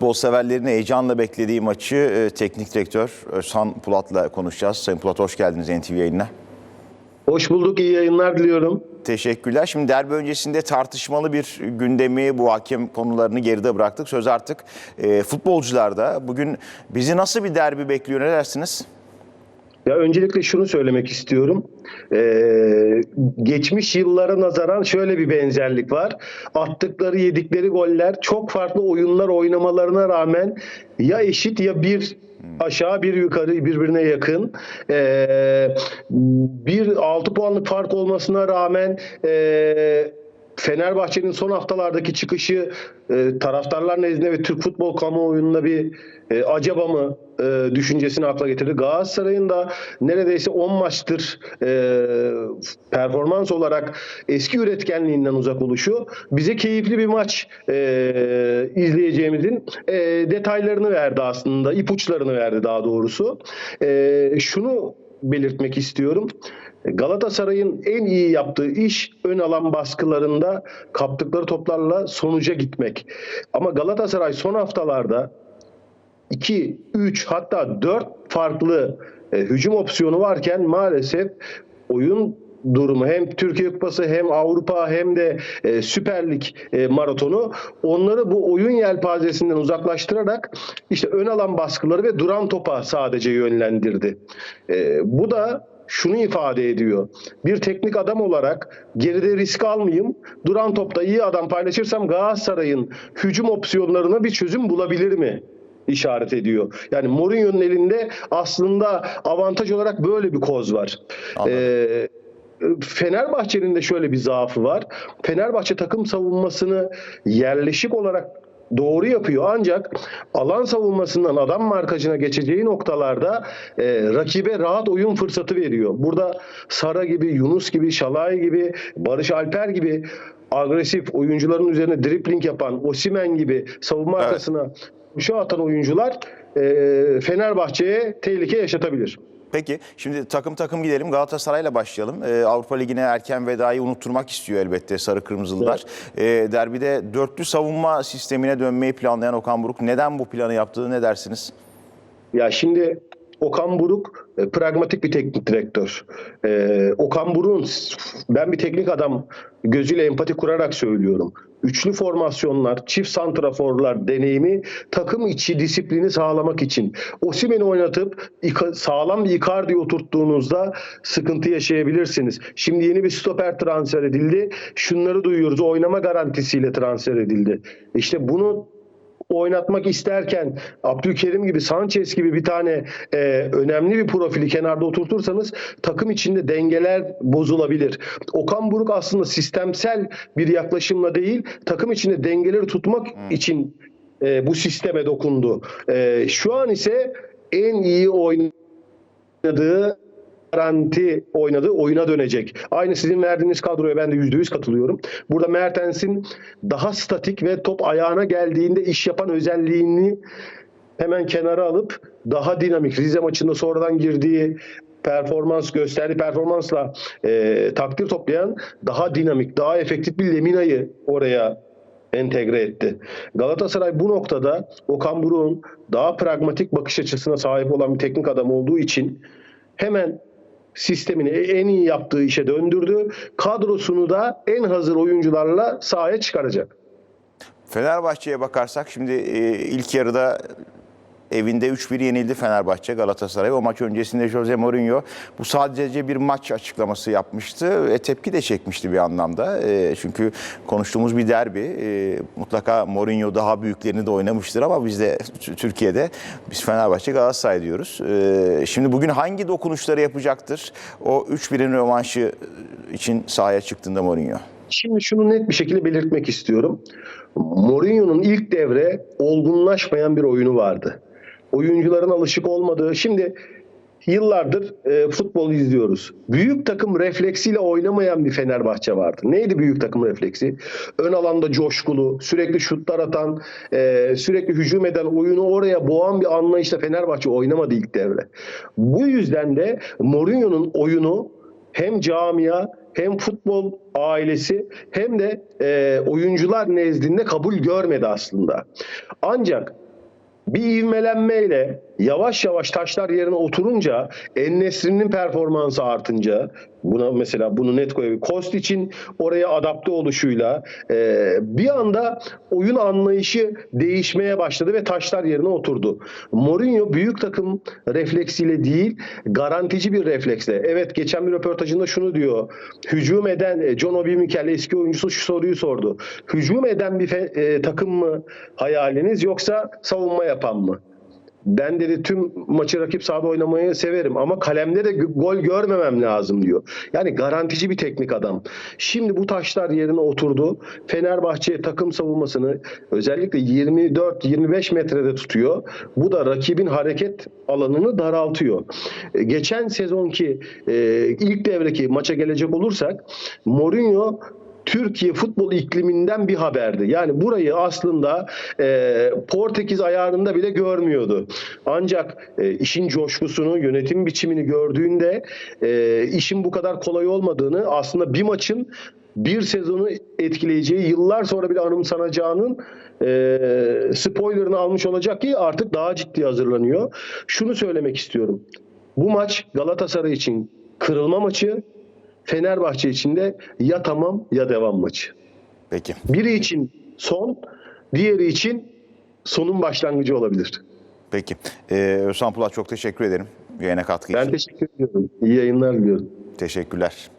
Futbol severlerin heyecanla beklediği maçı e, teknik direktör Özhan Pulat'la konuşacağız. Sayın Pulat hoş geldiniz NTV yayınına. Hoş bulduk, iyi yayınlar diliyorum. Teşekkürler. Şimdi derbi öncesinde tartışmalı bir gündemi, bu hakem konularını geride bıraktık. Söz artık e, futbolcularda. Bugün bizi nasıl bir derbi bekliyor ne dersiniz? Ya öncelikle şunu söylemek istiyorum. Ee, geçmiş yıllara nazaran şöyle bir benzerlik var. Attıkları, yedikleri goller çok farklı oyunlar oynamalarına rağmen ya eşit ya bir aşağı bir yukarı birbirine yakın. Ee, bir 6 puanlık fark olmasına rağmen ee, Fenerbahçe'nin son haftalardaki çıkışı e, taraftarlar nezdinde ve Türk futbol kamuoyunda bir e, acaba mı e, düşüncesini akla getirdi. Galatasaray'ın da neredeyse 10 maçtır e, performans olarak eski üretkenliğinden uzak oluşu bize keyifli bir maç e, izleyeceğimizin e, detaylarını verdi aslında, ipuçlarını verdi daha doğrusu. E, şunu belirtmek istiyorum. Galatasaray'ın en iyi yaptığı iş ön alan baskılarında kaptıkları toplarla sonuca gitmek. Ama Galatasaray son haftalarda 2, 3 hatta 4 farklı e, hücum opsiyonu varken maalesef oyun durumu hem Türkiye Kupası hem Avrupa hem de e, Süper Lig e, maratonu onları bu oyun yelpazesinden uzaklaştırarak işte ön alan baskıları ve duran topa sadece yönlendirdi. E, bu da şunu ifade ediyor. Bir teknik adam olarak geride risk almayayım. Duran topta iyi adam paylaşırsam Galatasaray'ın hücum opsiyonlarına bir çözüm bulabilir mi? işaret ediyor. Yani Mourinho'nun elinde aslında avantaj olarak böyle bir koz var. Anladım. Ee, Fenerbahçe'nin de şöyle bir zaafı var. Fenerbahçe takım savunmasını yerleşik olarak doğru yapıyor ancak alan savunmasından adam markajına geçeceği noktalarda e, rakibe rahat oyun fırsatı veriyor. Burada Sara gibi, Yunus gibi, Şalay gibi, Barış Alper gibi agresif oyuncuların üzerine dripling yapan Osimen gibi savunma Evet. arkasına şu atan oyuncular e, Fenerbahçe'ye tehlike yaşatabilir. Peki şimdi takım takım gidelim. Galatasaray'la başlayalım. Ee, Avrupa Ligi'ne erken vedayı unutturmak istiyor elbette Sarı Kırmızılılar. Ee, derbide dörtlü savunma sistemine dönmeyi planlayan Okan Buruk neden bu planı yaptığı ne dersiniz? Ya şimdi Okan Buruk e, pragmatik bir teknik direktör. E, Okan Buruk'un ben bir teknik adam gözüyle empati kurarak söylüyorum. Üçlü formasyonlar, çift santraforlar deneyimi takım içi disiplini sağlamak için. Osimhen'i oynatıp sağlam bir Icardi'yi oturttuğunuzda sıkıntı yaşayabilirsiniz. Şimdi yeni bir stoper transfer edildi. Şunları duyuyoruz. Oynama garantisiyle transfer edildi. İşte bunu oynatmak isterken Abdülkerim gibi Sanchez gibi bir tane e, önemli bir profili kenarda oturtursanız takım içinde dengeler bozulabilir. Okan Buruk aslında sistemsel bir yaklaşımla değil takım içinde dengeleri tutmak için e, bu sisteme dokundu. E, şu an ise en iyi oynadığı garanti oynadığı oyuna dönecek. Aynı sizin verdiğiniz kadroya ben de %100 katılıyorum. Burada Mertens'in daha statik ve top ayağına geldiğinde iş yapan özelliğini hemen kenara alıp daha dinamik Rize maçında sonradan girdiği performans gösterdiği performansla e, takdir toplayan daha dinamik, daha efektif bir Lemina'yı oraya entegre etti. Galatasaray bu noktada Okan Buruk'un daha pragmatik bakış açısına sahip olan bir teknik adam olduğu için hemen sistemini en iyi yaptığı işe döndürdü. Kadrosunu da en hazır oyuncularla sahaya çıkaracak. Fenerbahçe'ye bakarsak şimdi e, ilk yarıda evinde 3-1 yenildi Fenerbahçe Galatasaray. O maç öncesinde Jose Mourinho bu sadece bir maç açıklaması yapmıştı. ve tepki de çekmişti bir anlamda. E, çünkü konuştuğumuz bir derbi. E, mutlaka Mourinho daha büyüklerini de oynamıştır ama biz de Türkiye'de biz Fenerbahçe Galatasaray diyoruz. E, şimdi bugün hangi dokunuşları yapacaktır? O 3-1'in rövanşı için sahaya çıktığında Mourinho. Şimdi şunu net bir şekilde belirtmek istiyorum. Mourinho'nun ilk devre olgunlaşmayan bir oyunu vardı. Oyuncuların alışık olmadığı. Şimdi yıllardır e, futbol izliyoruz. Büyük takım refleksiyle oynamayan bir Fenerbahçe vardı. Neydi büyük takım refleksi? Ön alanda coşkulu, sürekli şutlar atan, e, sürekli hücum eden, oyunu oraya boğan bir anlayışla Fenerbahçe oynamadı ilk devre. Bu yüzden de Mourinho'nun oyunu hem camia hem futbol ailesi hem de e, oyuncular nezdinde kabul görmedi aslında. Ancak bir ivmelenmeyle yavaş yavaş taşlar yerine oturunca Ennesri'nin performansı artınca buna mesela bunu net koyabilir. Kostic'in oraya adapte oluşuyla e, bir anda oyun anlayışı değişmeye başladı ve taşlar yerine oturdu. Mourinho büyük takım refleksiyle değil garantici bir refleksle. Evet geçen bir röportajında şunu diyor. Hücum eden e, John Obi Mikel eski oyuncusu şu soruyu sordu. Hücum eden bir fe- e, takım mı hayaliniz yoksa savunma yapan mı? Ben dedi tüm maçı rakip sahada oynamayı severim ama kalemde de gol görmemem lazım diyor. Yani garantici bir teknik adam. Şimdi bu taşlar yerine oturdu. Fenerbahçe takım savunmasını özellikle 24-25 metrede tutuyor. Bu da rakibin hareket alanını daraltıyor. E, Geçen sezonki e, ilk devreki maça gelecek olursak Mourinho Türkiye futbol ikliminden bir haberdi. Yani burayı aslında e, Portekiz ayarında bile görmüyordu. Ancak e, işin coşkusunu, yönetim biçimini gördüğünde e, işin bu kadar kolay olmadığını aslında bir maçın bir sezonu etkileyeceği, yıllar sonra bile anımsanacağının e, spoilerını almış olacak ki artık daha ciddi hazırlanıyor. Şunu söylemek istiyorum. Bu maç Galatasaray için kırılma maçı, Fenerbahçe için de ya tamam ya devam maçı. Peki. Biri için son, diğeri için sonun başlangıcı olabilir. Peki. Ee, Özhan Polat çok teşekkür ederim. Yayına katkı Ben için. teşekkür ediyorum. İyi yayınlar diliyorum. Teşekkürler.